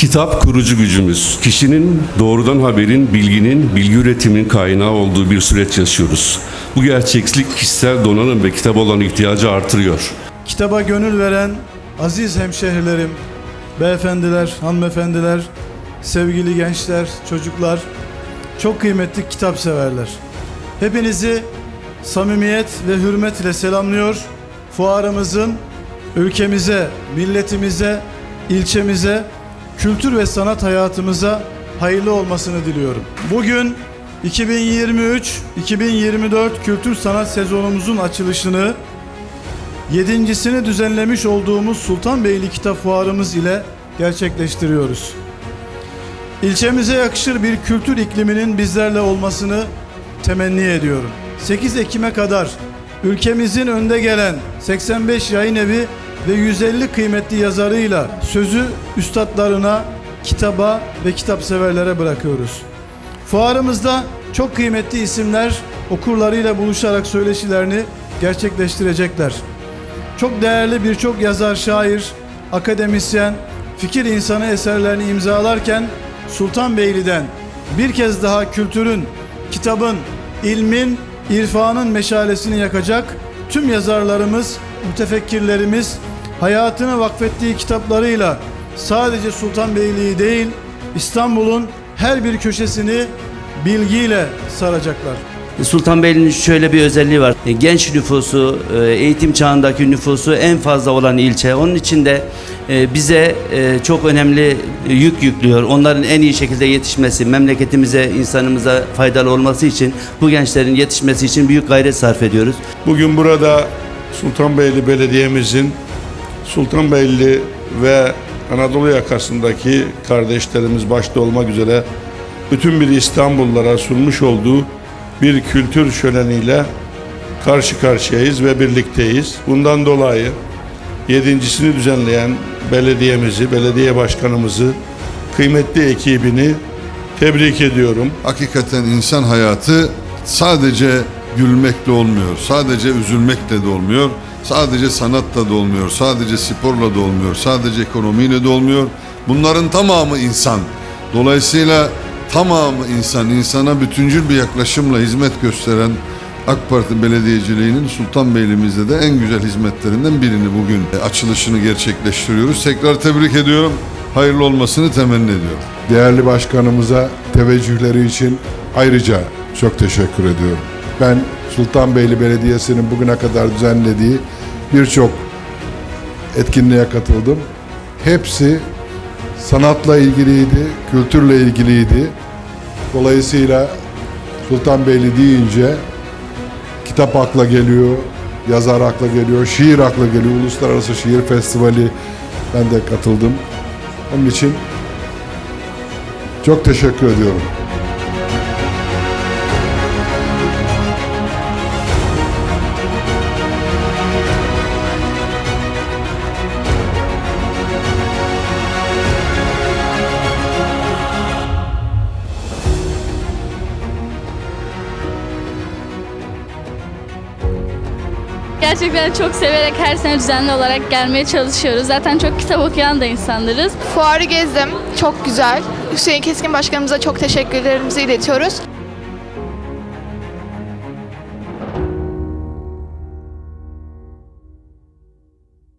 Kitap kurucu gücümüz. Kişinin doğrudan haberin, bilginin, bilgi üretimin kaynağı olduğu bir süreç yaşıyoruz. Bu gerçeklik kişisel donanım ve kitap olan ihtiyacı artırıyor. Kitaba gönül veren aziz hemşehrilerim, beyefendiler, hanımefendiler, sevgili gençler, çocuklar, çok kıymetli kitap severler. Hepinizi samimiyet ve hürmetle selamlıyor. Fuarımızın ülkemize, milletimize, ilçemize, kültür ve sanat hayatımıza hayırlı olmasını diliyorum. Bugün 2023-2024 kültür sanat sezonumuzun açılışını Yedincisini düzenlemiş olduğumuz Sultanbeyli Kitap Fuarımız ile gerçekleştiriyoruz. İlçemize yakışır bir kültür ikliminin bizlerle olmasını temenni ediyorum. 8 Ekim'e kadar ülkemizin önde gelen 85 yayın evi ve 150 kıymetli yazarıyla sözü üstadlarına, kitaba ve kitap severlere bırakıyoruz. Fuarımızda çok kıymetli isimler okurlarıyla buluşarak söyleşilerini gerçekleştirecekler. Çok değerli birçok yazar, şair, akademisyen, fikir insanı eserlerini imzalarken Sultanbeyli'den bir kez daha kültürün, kitabın, ilmin, irfanın meşalesini yakacak tüm yazarlarımız, mütefekkirlerimiz hayatını vakfettiği kitaplarıyla sadece Sultanbeyli'yi değil İstanbul'un her bir köşesini bilgiyle saracaklar. Sultanbeyli'nin şöyle bir özelliği var. E, Genç nüfusu, e, eğitim çağındaki nüfusu en fazla olan ilçe. Onun için de e, bize e, çok önemli yük yüklüyor. Onların en iyi şekilde yetişmesi, memleketimize, insanımıza faydalı olması için, bu gençlerin yetişmesi için büyük gayret sarf ediyoruz. Bugün burada Sultanbeyli Belediye'mizin Sultanbeyli ve Anadolu yakasındaki kardeşlerimiz başta olmak üzere bütün bir İstanbullulara sunmuş olduğu bir kültür şöleniyle karşı karşıyayız ve birlikteyiz. Bundan dolayı yedincisini düzenleyen belediyemizi, belediye başkanımızı, kıymetli ekibini tebrik ediyorum. Hakikaten insan hayatı sadece gülmekle olmuyor, sadece üzülmekle de olmuyor, sadece sanatla da olmuyor, sadece sporla da olmuyor, sadece ekonomiyle de olmuyor. Bunların tamamı insan. Dolayısıyla tamamı insan, insana bütüncül bir yaklaşımla hizmet gösteren AK Parti belediyeciliğinin Sultanbeyli'mizde de en güzel hizmetlerinden birini bugün açılışını gerçekleştiriyoruz. Tekrar tebrik ediyorum. Hayırlı olmasını temenni ediyorum. Değerli başkanımıza teveccühleri için ayrıca çok teşekkür ediyorum. Ben Sultanbeyli Belediyesi'nin bugüne kadar düzenlediği birçok etkinliğe katıldım. Hepsi sanatla ilgiliydi, kültürle ilgiliydi. Dolayısıyla Sultanbeyli deyince kitap akla geliyor, yazar akla geliyor, şiir akla geliyor. Uluslararası Şiir Festivali ben de katıldım. Onun için çok teşekkür ediyorum. Gerçekten çok severek her sene düzenli olarak gelmeye çalışıyoruz. Zaten çok kitap okuyan da insanlarız. Fuarı gezdim. Çok güzel. Hüseyin Keskin Başkanımıza çok teşekkürlerimizi iletiyoruz.